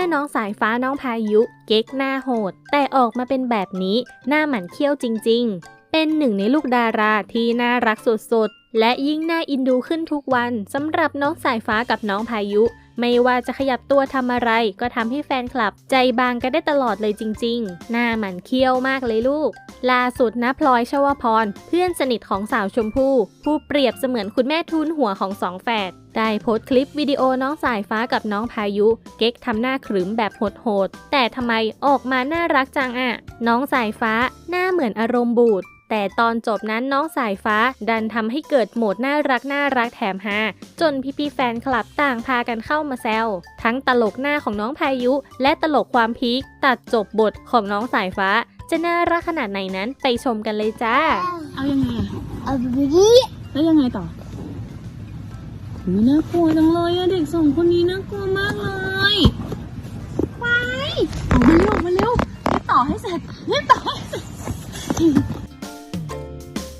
มื่อน้องสายฟ้าน้องพายุ เก๊กหน้าโหด แต่ออกมาเป็นแบบนี้หน้าหมันเขี้ยวจริง ๆ เป็นหนึ่งในลูกดาราที่น่ารักสุดๆ และยิ่งน่าอินดูขึ้นทุกวันสำหรับน้องสายฟ้ากับน้องพายุ ไม่ว่าจะขยับตัวทำอะไร ก็ทำให้แฟนคลับ ใจบางกันได้ตลอดเลยจริง ๆ หน้าหมันเขี้ยวมากเลยลูก ล่าสุดนะพลอยชวพร เพื่อนสนิทของสาวชมพู่ ผู้เปรียบเสมือนคุณแม่ทุนหัวของสองแฝดได้โพสต์คลิปวิดีโอน้องสายฟ้ากับน้องพายุ เก๊กทำหน้าขรึมแบบโหดๆแต่ทำไมออกมาน่ารักจังอะน้องสายฟ้าหน้าเหมือนอารมณ์บูด แต่ตอนจบนั้นน้องสายฟ้าดันทำให้เกิดโหมดน่ารักน่ารักแถมฮาจนพี่ๆแฟนคลับต่างพากันเข้ามาแซวทั้งตลกหน้าของน้องพายุ และตลกความพีคตัดจบบทของน้องสายฟ้า จะน่ารักขนาดไหนนั้นไปชมกันเลยจ้า เอายังไงอะเอาแบบนี้แล้วยังไงต่ออุ๊ยน่ากลัวจังเลยอะเด็กสองคนนี้น่ากลัวมากเลยไปเอามาเร็วมาเร็วรีบต่อให้เสร็จรีบต่อให้เสร็จ